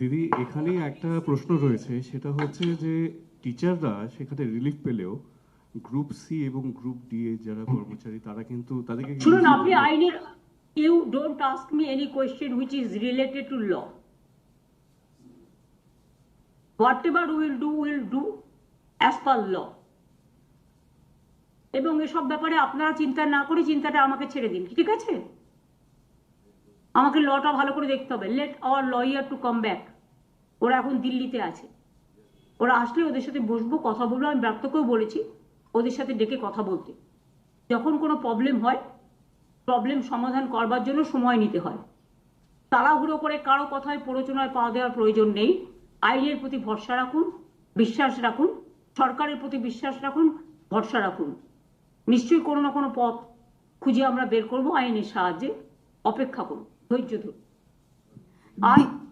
দিদি এখানে একটা প্রশ্ন রয়েছে। সেটা হচ্ছে যে টিচাররা সেখানে রিলিফ পেলেও গ্রুপ সি এবং গ্রুপ ডি এর যারা কর্মচারী, তারা কিন্তু তাদেরকে শুনুন, আপনি আইনের you don't ask me any question which is related to law whatever will do will do as per law এবং এসব ব্যাপারে আপনারা চিন্তা না করে চিন্তাটা আমাকে ছেড়ে দিন, ঠিক আছে? আমাকে লটা ভালো করে দেখতে হবে। Let our lawyer to come back ওরা এখন দিল্লিতে আছে। ওরা আসলে ওদের সাথে বসবো, কথা বলব, আমি ব্যক্তকেও বলেছি ওদের সাথে ডেকে কথা বলতে। যখন কোনো প্রবলেম হয় প্রবলেম সমাধান করবার জন্য সময় নিতে হয়। তাড়াহুড়ো করে কারও কথায় প্ররোচনায় পা দেওয়ার প্রয়োজন নেই। আইনের প্রতি ভরসা রাখুন, বিশ্বাস রাখুন, সরকারের প্রতি বিশ্বাস রাখুন, ভরসা রাখুন। নিশ্চয়ই কোনো না কোনো পথ খুঁজে আমরা বের করব আইনের সাহায্যে। অপেক্ষা করুন। Doido. Ai.